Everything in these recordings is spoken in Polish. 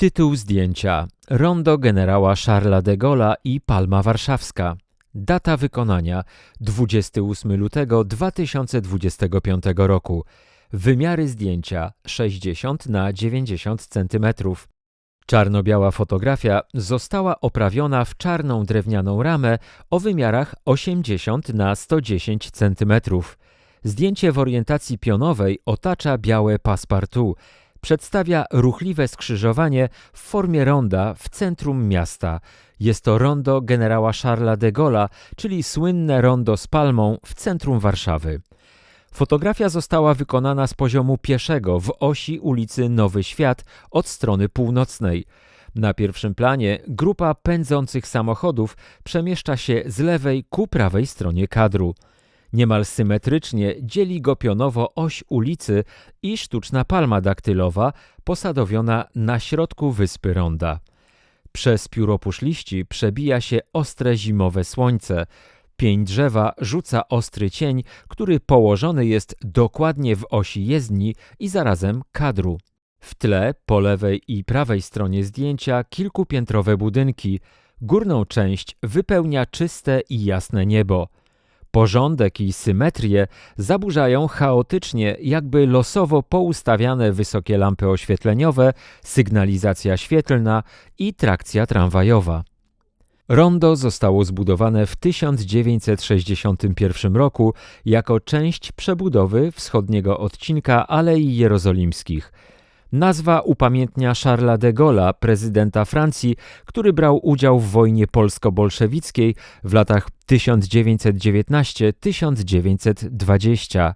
Tytuł zdjęcia: Rondo generała Charlesa de Gaulle'a i Palma Warszawska. Data wykonania: 28 lutego 2025 roku. Wymiary zdjęcia: 60 na 90 cm. Czarno-biała fotografia została oprawiona w czarną drewnianą ramę o wymiarach 80 na 110 cm. Zdjęcie w orientacji pionowej otacza białe passepartout. Przedstawia ruchliwe skrzyżowanie w formie ronda w centrum miasta. Jest to rondo generała Charlesa de Gaulle'a, czyli słynne rondo z palmą w centrum Warszawy. Fotografia została wykonana z poziomu pieszego w osi ulicy Nowy Świat od strony północnej. Na pierwszym planie grupa pędzących samochodów przemieszcza się z lewej ku prawej stronie kadru. Niemal symetrycznie dzieli go pionowo oś ulicy i sztuczna palma daktylowa posadowiona na środku wyspy Ronda. Przez pióropusz liści przebija się ostre zimowe słońce. Pień drzewa rzuca ostry cień, który położony jest dokładnie w osi jezdni i zarazem kadru. W tle, po lewej i prawej stronie zdjęcia kilkupiętrowe budynki. Górną część wypełnia czyste i jasne niebo. Porządek i symetrię zaburzają chaotycznie, jakby losowo poustawiane wysokie lampy oświetleniowe, sygnalizacja świetlna i trakcja tramwajowa. Rondo zostało zbudowane w 1961 roku jako część przebudowy wschodniego odcinka Alei Jerozolimskich – Nazwa upamiętnia Charlesa de Gaulle'a, prezydenta Francji, który brał udział w wojnie polsko-bolszewickiej w latach 1919-1920.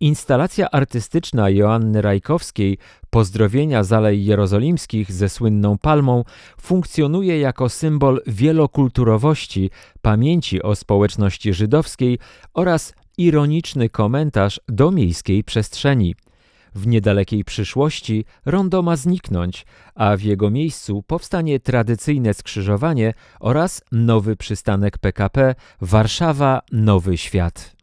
Instalacja artystyczna Joanny Rajkowskiej Pozdrowienia Zalej Jerozolimskich ze słynną palmą funkcjonuje jako symbol wielokulturowości, pamięci o społeczności żydowskiej oraz ironiczny komentarz do miejskiej przestrzeni. W niedalekiej przyszłości rondo ma zniknąć, a w jego miejscu powstanie tradycyjne skrzyżowanie oraz nowy przystanek PKP Warszawa Nowy Świat.